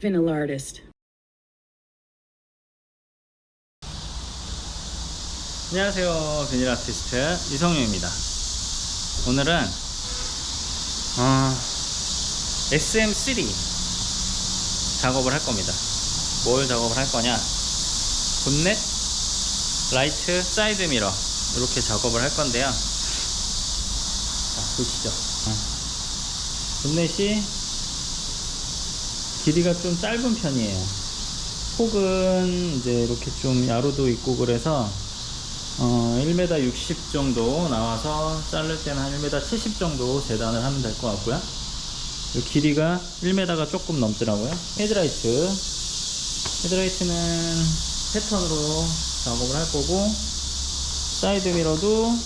Vanilla artist. 안녕하세요. 비닐 아티스트 이성윤입니다. 오늘은 어, SM3 작업을 할 겁니다. 뭘 작업을 할 거냐? 본넷, 라이트, 사이드 미러 이렇게 작업을 할 건데요. 자, 보시죠. 어. 본넷이 길이가 좀 짧은 편이에요. 폭은 이제 이렇게 좀 야로도 있고 그래서 어, 1m 60 정도 나와서 자를 때는 한 1m 70 정도 재단을 하면 될 것 같고요. 이 길이가 1m가 조금 넘더라고요. 헤드라이트. 헤드라이트는 패턴으로 작업을 할 거고, 사이드 미러도,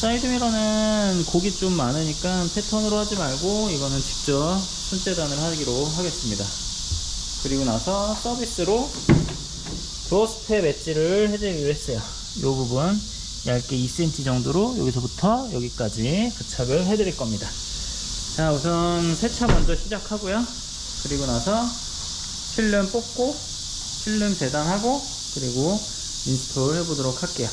사이드 미러는 곡이 좀 많으니까 패턴으로 하지 말고, 이거는 직접 손재단을 하기로 하겠습니다. 그리고 나서 서비스로 도어스텝 엣지를 해드리기로 했어요. 이 부분 얇게 2cm 정도로 여기서부터 여기까지 부착을 해드릴 겁니다. 자, 우선 세차 먼저 시작하고요. 그리고 나서 필름 뽑고 필름 재단하고 그리고 인스톨 해보도록 할게요.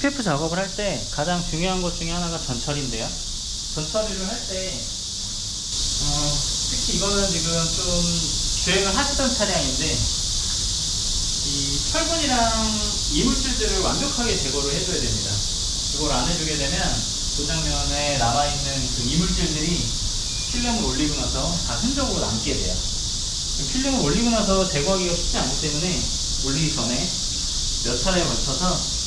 PF 작업을 할 때 가장 중요한 것 중에 하나가 전처리인데요. 전처리를 할 때 어, 특히 이거는 지금 좀 주행을 하시던 차량인데 이 철분이랑 이물질들을 완벽하게 제거를 해줘야 됩니다. 이걸 안 해주게 되면 도장면에 남아있는 그 이물질들이 필름을 올리고 나서 다 흔적으로 남게 돼요. 필름을 올리고 나서 제거하기가 쉽지 않기 때문에 올리기 전에 몇 차례에 걸쳐서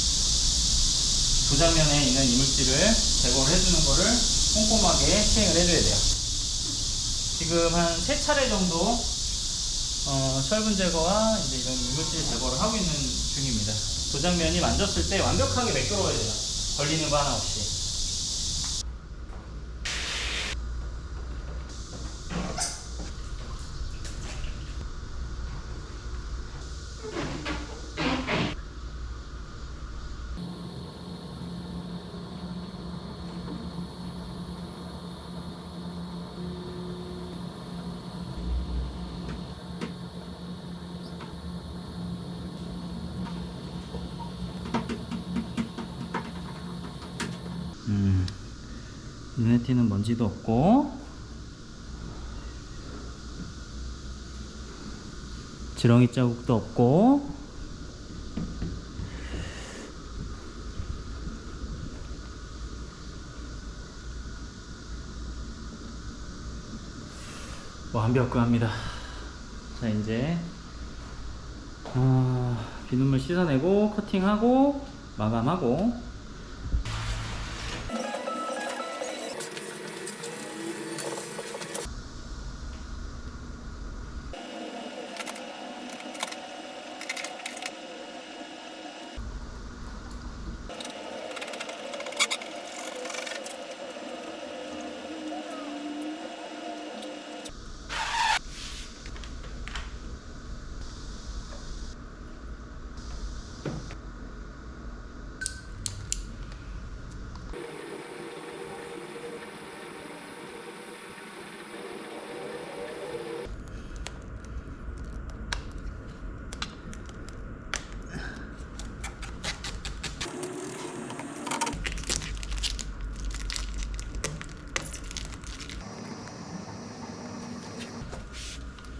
도장면에 있는 이물질을 제거를 해주는 거를 꼼꼼하게 시행을 해줘야 돼요. 지금 한 세 차례 정도 어, 철분 제거와 이제 이런 이물질 제거를 하고 있는 중입니다. 도장면이 만졌을 때 완벽하게 매끄러워야 돼요. 걸리는 거 하나 없이. 눈에 띄는 먼지도 없고. 지렁이 자국도 없고. 완벽합니다. 자 이제. 어, 비눗물 씻어내고 커팅하고 마감하고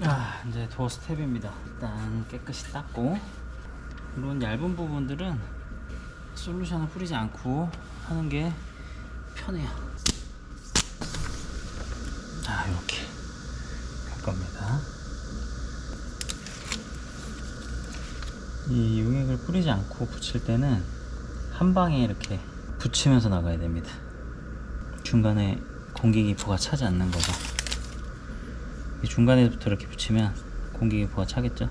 아, 이제 도어 스텝입니다. 일단 깨끗이 닦고 이런 얇은 부분들은 솔루션을 뿌리지 않고 하는 게 편해요. 자, 이렇게 할 겁니다. 이 용액을 뿌리지 않고 붙일 때는 한 방에 이렇게 붙이면서 나가야 됩니다. 중간에 공기 기포가 차지 않는 거죠. 이 중간에부터 이렇게 붙이면 공기기포가 차겠죠?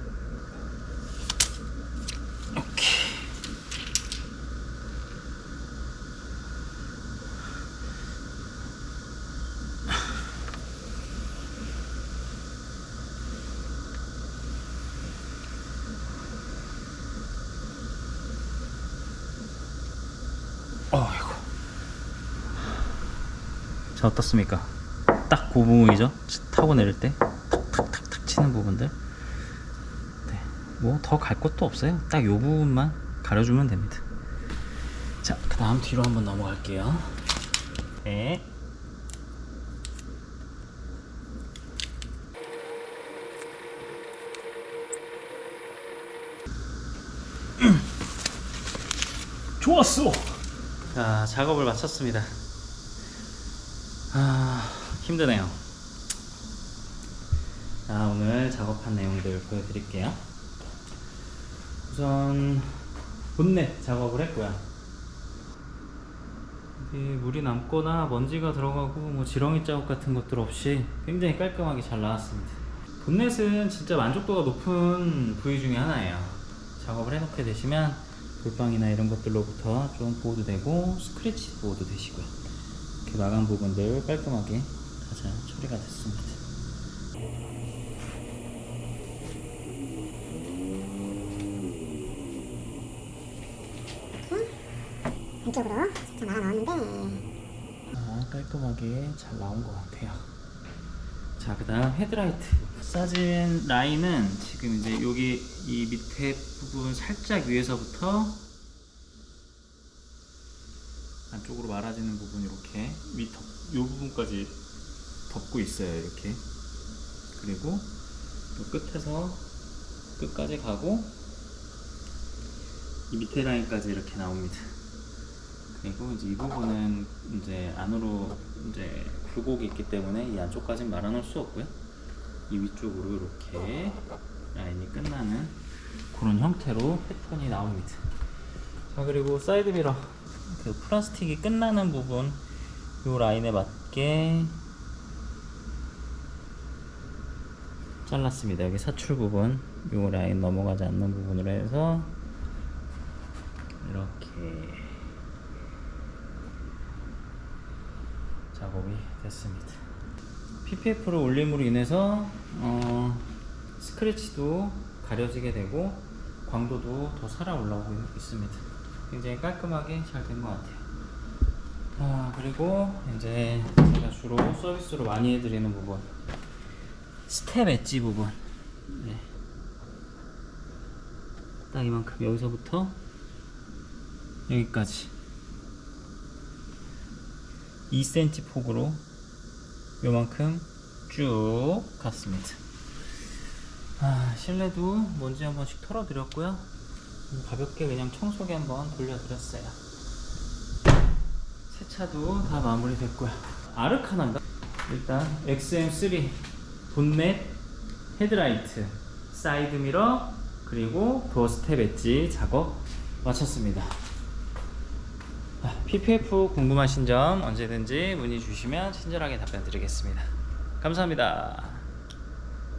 어이구 자 어떻습니까? 딱 그 부분이죠. 타고 내릴 때 탁탁탁탁 치는 부분들. 네, 뭐더 갈 것도 없어요. 딱 요 부분만 가려주면 됩니다. 자, 그 다음 뒤로 한번 넘어갈게요. 네. 좋았어. 자, 작업을 마쳤습니다. 아, 힘드네요. 자, 오늘 작업한 내용들 보여드릴게요. 우선, 본넷 작업을 했고요. 이 물이 남거나 먼지가 들어가고 뭐 지렁이 자국 같은 것들 없이 굉장히 깔끔하게 잘 나왔습니다. 본넷은 진짜 만족도가 높은 부위 중에 하나예요. 작업을 해놓게 되시면 돌방이나 이런 것들로부터 좀 보호도 되고 스크래치 보호도 되시고요. 이렇게 마감 부분들 깔끔하게 다잘 처리가 됐습니다. 안쪽으로 자 나가 나왔는데 아, 깔끔하게 잘 나온 것 같아요. 자, 그 다음 헤드라이트. 싸진 라인은 지금 이제 여기 이 밑에 부분 살짝 위에서부터 안쪽으로 말아지는 부분 이렇게 위 덮, 요 부분까지 덮고 있어요. 이렇게. 그리고 요 끝에서 끝까지 가고 이 밑에 라인까지 이렇게 나옵니다. 그리고 이제 이 부분은 이제 안으로 이제 굴곡이 있기 때문에 이 안쪽까지는 말아 놓을 수 없고요. 이 위쪽으로 이렇게 라인이 끝나는 그런 형태로 패턴이 나옵니다. 자 그리고 사이드 미러 그 플라스틱이 끝나는 부분 이 라인에 맞게 잘랐습니다. 여기 사출 부분 이 라인 넘어가지 않는 부분으로 해서 이렇게 작업이 됐습니다. PPF를 올림으로 인해서 어, 스크래치도 가려지게 되고 광도도 더 살아 올라오고 있습니다. 굉장히 깔끔하게 잘 된 것 같아요. 아 그리고 이제 제가 주로 서비스로 많이 해드리는 부분 스텝 엣지 부분 네. 딱 이만큼 여기서부터 여기까지 2cm 폭으로 요만큼 쭉 갔습니다. 아, 실내도 먼지 한 번씩 털어드렸고요. 음, 가볍게 그냥 청소기 한번 돌려드렸어요. 세차도 다 마무리 됐고요. 아르카나인가? 일단 XM3 본넷 헤드라이트 사이드 미러 그리고 도어 스텝 엣지 작업 마쳤습니다. 아, PPF 궁금하신 점 언제든지 문의 주시면 친절하게 답변 드리겠습니다. 감사합니다.